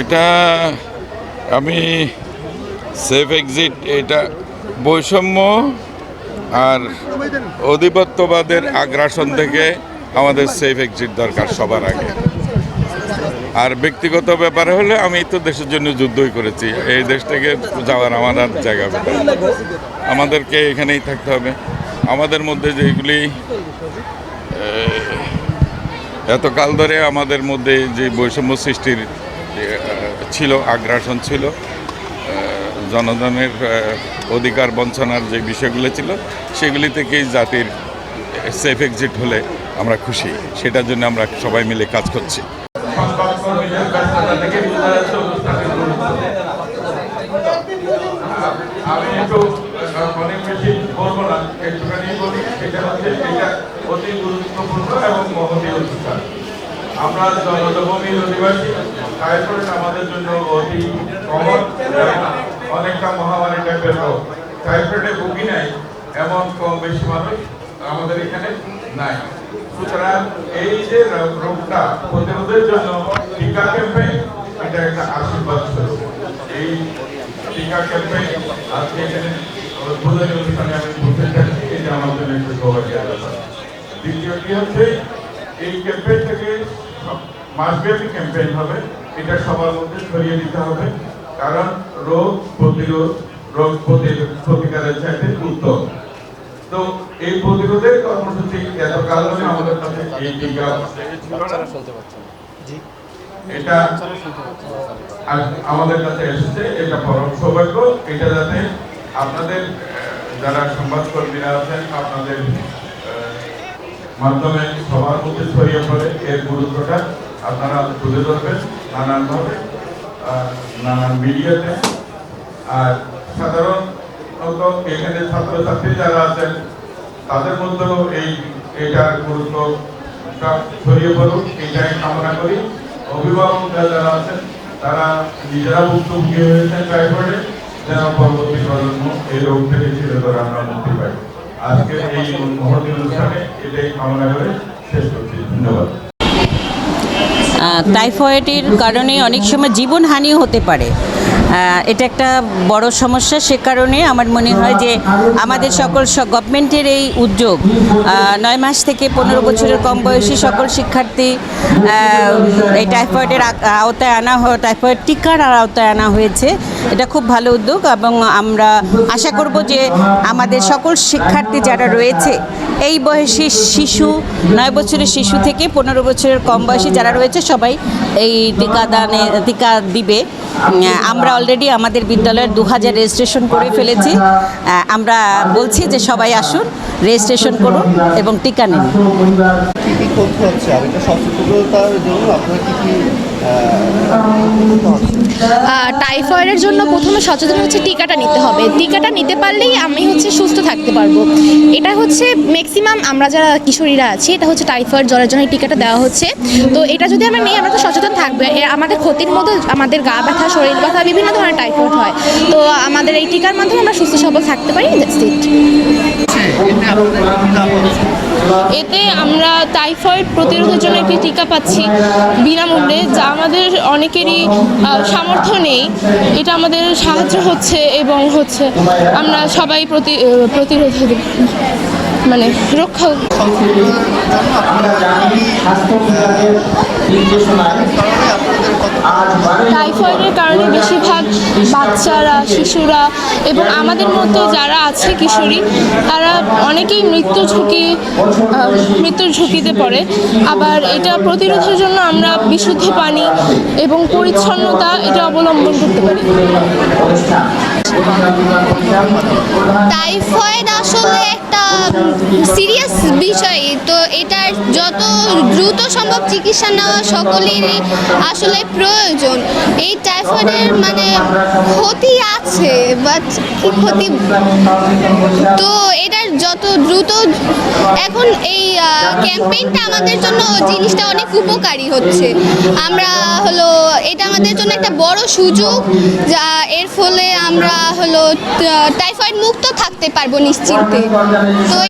এটা আমি safe exit এটা বৈষম্য আর অধিপত্যবাদের আগ্রাসন থেকে আমাদের সেফ এক্সিট দরকার সবার আগে। আর ব্যক্তিগত ব্যাপারে হলে আমি তো দেশের জন্য যুদ্ধই করেছি। এই দেশ থেকে যাওয়ার আমার আর জায়গা আমাদেরকে এখানেই থাকতে হবে। আমাদের মধ্যে যেগুলি এতকাল ধরে আমাদের মধ্যে যে বৈষম্য সৃষ্টির ছিল, আগ্রাসন ছিল জনগণের অধিকার বঞ্চনার যে বিষয়গুলো ছিল, সেগুলি থেকেই জাতির সেফ এক্সিট হলে আমরা খুশি। সেটার জন্য আমরা সবাই মিলে কাজ করছি। অতি গুরুত্বপূর্ণ এবং মহতী অনুষ্ঠান আমরা জনজীবনীর অধিবাসী টাইফয়েড আমাদের জন্য অতি কমন অনেকটা মহামারী টাইপের রোগ। টাইফয়েডে ভুগি নাই, এমন কম বেশি মানুষ আমাদের এখানে নাই। সুতরাং এই যে রোগ- রোগটা প্রতিরোধের জন্য টিকা ক্যাম্পেইন এটা একটা আশীর্বাদ স্বরূপ। এই টিকা ক্যাম্পেইন আজকে এখানে উদ্বোধনী অনুষ্ঠানে আমি বলতে চাচ্ছি এটা আমার জন্য একটু সৌভাগ্যের দ্বিতীয়টি হচ্ছে, এই ক্যাম্পেইন থেকে মাসব্যাপী ক্যাম্পেইন হবে। এটা সবার মধ্যে ছড়িয়ে দিতে হবে। কারণ রোগ প্রতিরোধ রোগ প্রতি- প্রতিকারের চাইতে উত্তম। তো এই প্রতিরোধের কর্মসূচি এতকাল ধরে আমাদের কাছে এই টিকা এটা আমাদের কাছে এসেছে। এটা পরম সৌভাগ্য। এটা যাতে আপনাদের যারা সংবাদকর্মীরা আছেন আপনাদের মাধ্যমে সবার মধ্যে ছড়িয়ে পড়ে। এর গুরুত্বটা আপনারা তুলে ধরবেন নানানভাবে নানান মিডিয়াতে। আর সাধারণত এখানে ছাত্রছাত্রী যারা আছেন, তাদের মধ্যেও এই এটার গুরুত্বটা ছড়িয়ে পড়ুক, এটাই কামনা করি। অভিভাবকরা যারা আছেন, তারা নিজেরা ভুক্তভোগী হয়েছেন টাইফয়েডে যেন পরবর্তী প্রজন্ম এই রোগ থেকে ছেড়ে ধরে আমরা মুক্তি পাই। আজকের এই মহতী অনুষ্ঠানে এটাই কামনা করে শেষ করছি। ধন্যবাদ। টাইফয়েডের কারণে অনেক সময় জীবনহানিও হতে পারে। এটা একটা বড় সমস্যা, সে কারণে আমার মনে হয় যে আমাদের সকল গভর্নমেন্টের এই উদ্যোগ নয় মাস থেকে পনেরো বছরের কম বয়সী সকল শিক্ষার্থী এই টাইফয়েডের আওতায় আনা টাইফয়েড টিকার আওতায় আনা হয়েছে। এটা খুব ভালো উদ্যোগ এবং আমরা আশা করব যে আমাদের সকল শিক্ষার্থী যারা রয়েছে, এই বয়সী শিশু, নয় বছরের শিশু থেকে পনেরো বছরের কম বয়সী যারা রয়েছে, সবাই এই টিকাদানে টিকা দিবে। আমরা অলরেডি আমাদের বিদ্যালয়ের দু হাজার রেজিস্ট্রেশন করে ফেলেছি। আমরা বলছি যে সবাই আসুন। রেজিস্ট্রেশন করুন এবং টিকা নিন। টাইফয়েডের জন্য প্রথমে সচেতন হচ্ছে টিকাটা নিতে হবে। টিকাটা নিতে পারলেই আমি হচ্ছে সুস্থ থাকতে পারব। এটা হচ্ছে ম্যাক্সিমাম আমরা যারা কিশোরীরা আছি এটা হচ্ছে টাইফয়েড জ্বরের জন্য টিকাটা দেওয়া হচ্ছে। তো এটা যদি আমরা নিই আমরা তো সচেতন থাকবে। আমাদের ক্ষতির মতো আমাদের গা ব্যথা শরীর ব্যথা বিভিন্ন ধরনের টাইফয়েড হয়। তো আমাদের এই টিকার মাধ্যমে আমরা সুস্থ সবল থাকতে পারি দ্যাটস ইট এতে আমরা টাইফয়েড প্রতিরোধের জন্য একটি টিকা পাচ্ছি বিনামূল্যে, যা আমাদের অনেকেরই সামর্থ্য নেই। এটা আমাদের সাহায্য হচ্ছে এবং হচ্ছে আমরা সবাই প্রতি প্রতিরোধ মানে রক্ষা কত টাইফয়েডের কারণে বেশিরভাগ বাচ্চারা, শিশুরা এবং আমাদের মতো যারা আছে কিশোরী, তারা অনেকেই মৃত্যু ঝুঁকি মৃত্যুর ঝুঁকিতে পড়ে। আবার এটা প্রতিরোধের জন্য আমরা বিশুদ্ধ পানি এবং পরিচ্ছন্নতা এটা অবলম্বন করতে পারি। টাইফয়েড আসলে সিরিয়াস বিষয়, তো এটার যত দ্রুত সম্ভব চিকিৎসা নেওয়া সকলেরই আসলে প্রয়োজন। এই টাইফয়েডের মানে ক্ষতি আছে বাট ক্ষতি তো যত দ্রুত এখন এই ক্যাম্পেইনটা আমাদের জন্য জিনিসটা অনেক উপকারী হচ্ছে। আমরা হলো, এটা আমাদের জন্য একটা বড় সুযোগ, যা এর ফলে আমরা হলো টাইফয়েড মুক্ত থাকতে পারব নিশ্চিন্তে। তো